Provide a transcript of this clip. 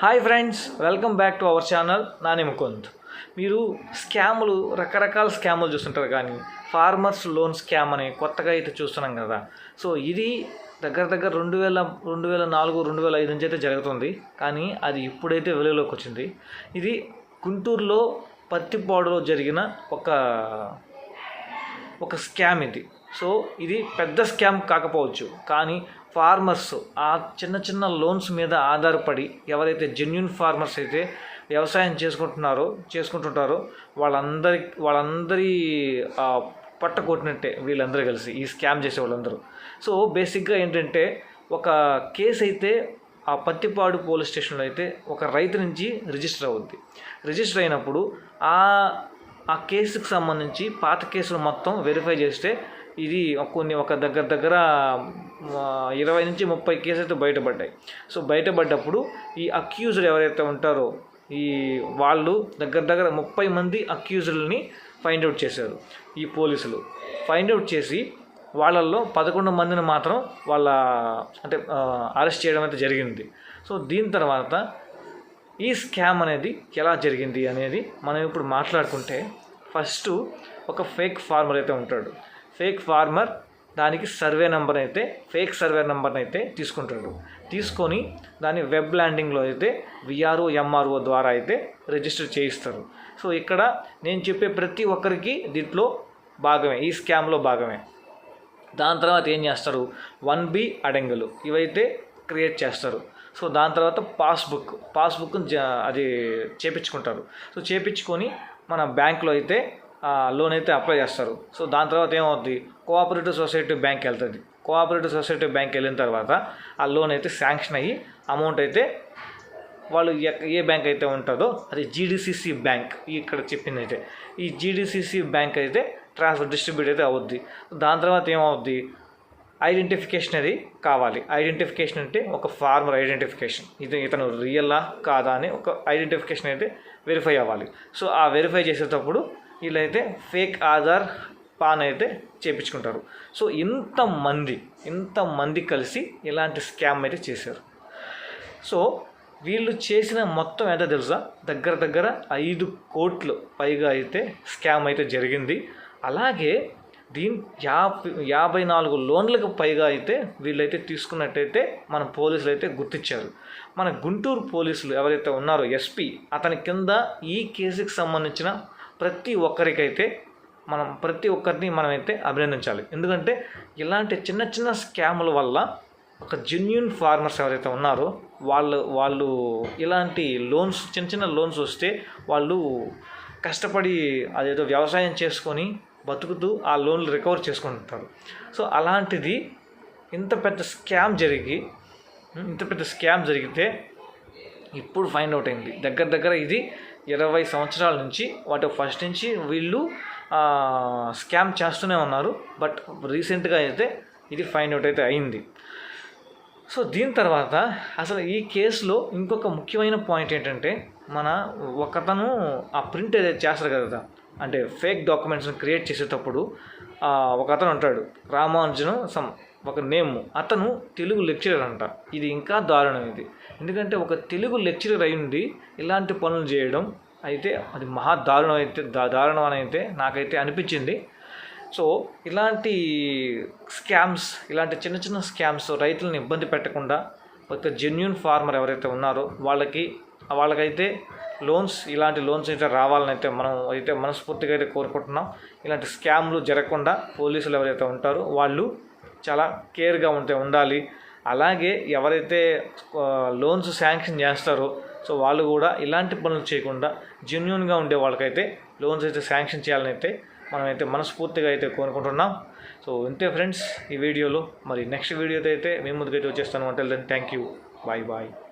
Hi friends welcome back to our channel Nani Mukund మీరు స్కాములు రకరకాల స్కాములు చూస్తుంటారు కానీ ఫార్మర్స్ లోన్ స్కామ్ అని కొత్తగా అయితే చూస్తున్నాం కదా. సో ఇది దగ్గర దగ్గర రెండు వేల రెండు వేల నాలుగు రెండు వేల ఐదు నుంచి అయితే జరుగుతుంది. కానీ అది ఇప్పుడైతే వెలుగులోకి వచ్చింది. ఇది గుంటూరులో పత్తిపాడులో జరిగిన ఒక ఒక స్కామ్ ఇది. సో ఇది పెద్ద స్కామ్ కాకపోవచ్చు. కానీ ఫార్మర్స్ ఆ చిన్న చిన్న లోన్స్ మీద ఆధారపడి ఎవరైతే జెన్యున్ ఫార్మర్స్ అయితే వ్యవసాయం చేసుకుంటున్నారో చేసుకుంటుంటారో వాళ్ళందరి వాళ్ళందరి పట్టకొట్టినట్టే పట్ట కొట్టినట్టే వీళ్ళందరూ కలిసి ఈ స్కామ్ చేసే వాళ్ళందరూ. సో బేసిక్గా ఏంటంటే ఒక కేసు అయితే ఆ పత్తిపాడు పోలీస్ స్టేషన్లో అయితే ఒక రైతు నుంచి రిజిస్టర్ అవుద్ది. రిజిస్టర్ అయినప్పుడు ఆ ఆ కేసుకు సంబంధించి పాత కేసులు మొత్తం వెరిఫై చేస్తే ఇది కొన్ని ఒక దగ్గర దగ్గర ఇరవై నుంచి ముప్పై కేసులు అయితే బయటపడ్డాయి. సో బయటపడ్డప్పుడు ఈ అక్యూజ్డ్ ఎవరైతే ఉంటారో ఈ వాళ్ళు దగ్గర దగ్గర ముప్పై మంది అక్యూజులని ఫైండ్ అవుట్ చేశారు. ఈ పోలీసులు ఫైండ్ అవుట్ చేసి వాళ్ళల్లో పదకొండు మందిని మాత్రం వాళ్ళ అంటే అరెస్ట్ చేయడం అయితే జరిగింది. సో దీని తర్వాత ఈ స్కామ్ అనేది ఎలా జరిగింది అనేది మనం ఇప్పుడు మాట్లాడుకుంటే ఫస్ట్ ఒక ఫేక్ ఫార్మర్ అయితే ఉంటాడు. ఫేక్ ఫార్మర్ దానికి సర్వే నెంబర్ అయితే ఫేక్ సర్వే నెంబర్ని అయితే తీసుకుంటాడు. తీసుకొని దాన్ని వెబ్ ల్యాండింగ్లో అయితే విఆర్ఓ ఎంఆర్ఓ ద్వారా అయితే రిజిస్టర్ చేయిస్తారు. సో ఇక్కడ నేను చెప్పే ప్రతి ఒక్కరికి దీంట్లో భాగమే ఈ స్కామ్లో భాగమే. దాని తర్వాత ఏం చేస్తారు? వన్ బి అడెంగులు ఇవైతే క్రియేట్ చేస్తారు. సో దాని తర్వాత పాస్బుక్ పాస్బుక్ అది చేపించుకుంటారు. సో చేపించుకొని మన బ్యాంక్లో అయితే లోన్ అయితే అప్లై చేస్తారు. సో దాని తర్వాత ఏమవుతుంది కోఆపరేటివ్ సొసైటీ బ్యాంక్ వెళ్తుంది. కోఆపరేటివ్ సొసైటీ బ్యాంక్ వెళ్ళిన తర్వాత ఆ లోన్ అయితే శాంక్షన్ అయ్యి అమౌంట్ అయితే వాళ్ళు ఎక్- ఏ బ్యాంక్ అయితే ఉంటుందో అది జీడిసిసి బ్యాంక్ ఇక్కడ చెప్పింది అయితే. ఈ జీడిసిసి బ్యాంక్ అయితే ట్రాన్స్ఫర్ డిస్ట్రిబ్యూట్ అయితే అవుద్ది. దాని తర్వాత ఏమవుద్ది? ఐడెంటిఫికేషన్ అది కావాలి. ఐడెంటిఫికేషన్ అంటే ఒక ఫార్మర్ ఐడెంటిఫికేషన్ ఇది ఇతను రియల్లా కాదా అని ఒక ఐడెంటిఫికేషన్ అయితే వెరిఫై అవ్వాలి. సో ఆ వెరిఫై చేసేటప్పుడు వీళ్ళైతే ఫేక్ ఆధార్ పాన్ అయితే చేపించుకుంటారు. సో ఇంతమంది ఇంతమంది కలిసి ఇలాంటి స్కామ్ అయితే చేశారు. సో వీళ్ళు చేసిన మొత్తం ఎంత తెలుసా? దగ్గర దగ్గర ఐదు కోట్లు పైగా అయితే స్కామ్ అయితే జరిగింది. అలాగే దీని యాభై యాభై నాలుగు లోన్లకు పైగా అయితే వీళ్ళైతే తీసుకున్నట్టయితే మన పోలీసులు అయితే గుర్తించారు. మన గుంటూరు పోలీసులు ఎవరైతే ఉన్నారో ఎస్పీ అతని కింద ఈ కేసుకి సంబంధించిన ప్రతి ఒక్కరికైతే మనం ప్రతి ఒక్కరిని మనమైతే అభినందించాలి. ఎందుకంటే ఇలాంటి చిన్న చిన్న స్కాముల వల్ల ఒక జెన్యున్ ఫార్మర్స్ ఎవరైతే ఉన్నారో వాళ్ళు వాళ్ళు ఇలాంటి లోన్స్ చిన్న చిన్న లోన్స్ వస్తే వాళ్ళు కష్టపడి అదేదో వ్యవసాయం చేసుకొని బతుకుతూ ఆ లోన్లు రికవర్ చేసుకుంటారు. సో అలాంటిది ఇంత పెద్ద స్కామ్ జరిగి ఇంత పెద్ద స్కామ్ జరిగితే ఇప్పుడు ఫైండ్ అవుట్ అయింది. దగ్గర దగ్గర ఇది ఇరవై సంవత్సరాల నుంచి వాటి ఫస్ట్ నుంచి వీళ్ళు స్కామ్ చేస్తూనే ఉన్నారు. బట్ రీసెంట్గా అయితే ఇది ఫైండ్ అవుట్ అయితే అయింది. సో దీని తర్వాత అసలు ఈ కేసులో ఇంకొక ముఖ్యమైన పాయింట్ ఏంటంటే మన ఒకతను ఆ ప్రింట్ ఏదైతే చేస్తారు కదా అంటే ఫేక్ డాక్యుమెంట్స్ని క్రియేట్ చేసేటప్పుడు ఒక అతను ఉంటాడు. రామానుజన్ సమ్ ఒక నేమ్. అతను తెలుగు లెక్చరర్ అంట. ఇది ఇంకా దారుణం ఇది. ఎందుకంటే ఒక తెలుగు లెక్చరర్ అయ్యుండి ఇలాంటి పనులు చేయడం అయితే అది మహా దారుణం అయితే దా- దారుణం అని అయితే నాకైతే అనిపించింది. సో ఇలాంటి స్కామ్స్ ఇలాంటి చిన్న చిన్న స్కామ్స్ రైతులను ఇబ్బంది పెట్టకుండా ఒక జెన్యున్ ఫార్మర్ ఎవరైతే ఉన్నారో వాళ్ళకి వాళ్ళకైతే లోన్స్ ఇలాంటి లోన్స్ అయితే రావాలని అయితే మనం అయితే మనస్ఫూర్తిగా అయితే కోరుకుంటున్నాం. ఇలాంటి స్కామ్లు జరగకుండా పోలీసులు ఎవరైతే ఉంటారో వాళ్ళు చాలా కేర్గా ఉంటే ఉండాలి. అలాగే ఎవరైతే లోన్స్ శాంక్షన్ చేస్తారో సో వాళ్ళు కూడా ఇలాంటి పనులు చేయకుండా జెన్యున్గా ఉండే వాళ్ళకైతే లోన్స్ అయితే శాంక్షన్ చేయాలని అయితే మనమైతే మనస్ఫూర్తిగా అయితే కోరుకుంటున్నాం. సో ఇంతే ఫ్రెండ్స్ ఈ వీడియోలో. మరి నెక్స్ట్ వీడియోతో అయితే మేము ముందుకైతే వచ్చేస్తాను. అంటే థ్యాంక్ యూ బాయ్ బాయ్